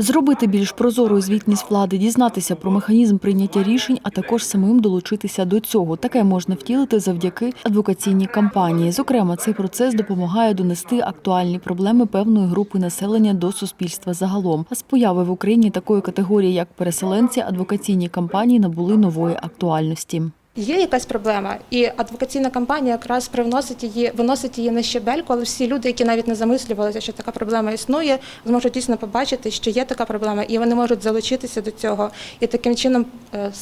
Зробити більш прозорою звітність влади, дізнатися про механізм прийняття рішень, а також самим долучитися до цього. Таке можна втілити завдяки адвокаційній кампанії. Зокрема, цей процес допомагає донести актуальні проблеми певної групи населення до суспільства загалом. А з появи в Україні такої категорії, як переселенці, адвокаційні кампанії набули нової актуальності. Є якась проблема, і адвокаційна кампанія якраз привносить її, виносить її на щебельку, але всі люди, які навіть не замислювалися, що така проблема існує, зможуть дійсно побачити, що є така проблема, і вони можуть залучитися до цього і таким чином е,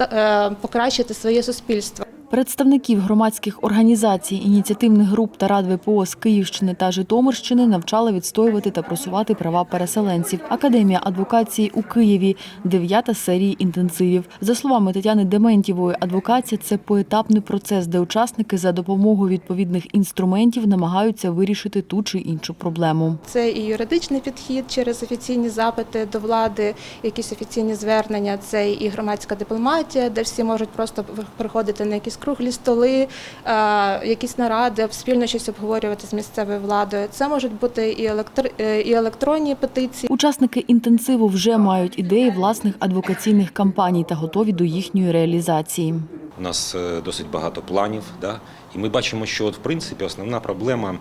е, покращити своє суспільство. Представників громадських організацій, ініціативних груп та рад ВПО з Київщини та Житомирщини навчали відстоювати та просувати права переселенців. Академія адвокації у Києві дев'ята серії інтенсивів. За словами Тетяни Дементєвої, адвокація це поетапний процес, де учасники за допомогою відповідних інструментів намагаються вирішити ту чи іншу проблему. Це і юридичний підхід через офіційні запити до влади, якісь офіційні звернення, це і громадська дипломатія, де всі можуть просто приходити на якісь круглі столи, е, якісь наради, спільно щось обговорювати з місцевою владою. Це можуть бути і електр- е, і електронні петиції. Учасники інтенсиву вже мають ідеї власних адвокаційних кампаній та готові до їхньої реалізації. У нас е, досить багато планів, да? і ми бачимо, що от, в принципі основна проблема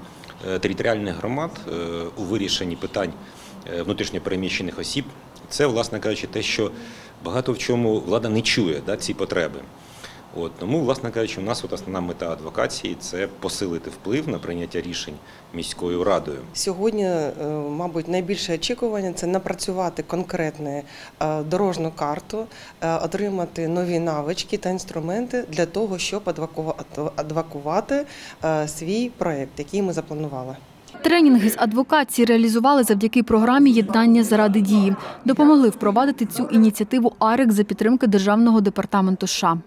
територіальних громад у вирішенні питань внутрішньопереміщених осіб це, власне кажучи, те, що багато в чому влада не чує да, ці потреби. От, тому, власне кажучи, у нас от основна мета адвокації це посилити вплив на прийняття рішень міською радою. Сьогодні, е, мабуть, найбільше очікування це напрацювати конкретну е, дорожну карту, е, отримати нові навички та інструменти для того, щоб адвокува- адвокувати свій проєкт, який ми запланували. Тренінги з адвокації реалізували завдяки програмі «Єднання заради дії». Допомогли впровадити цю ініціативу АРЕК за підтримки Державного департаменту США.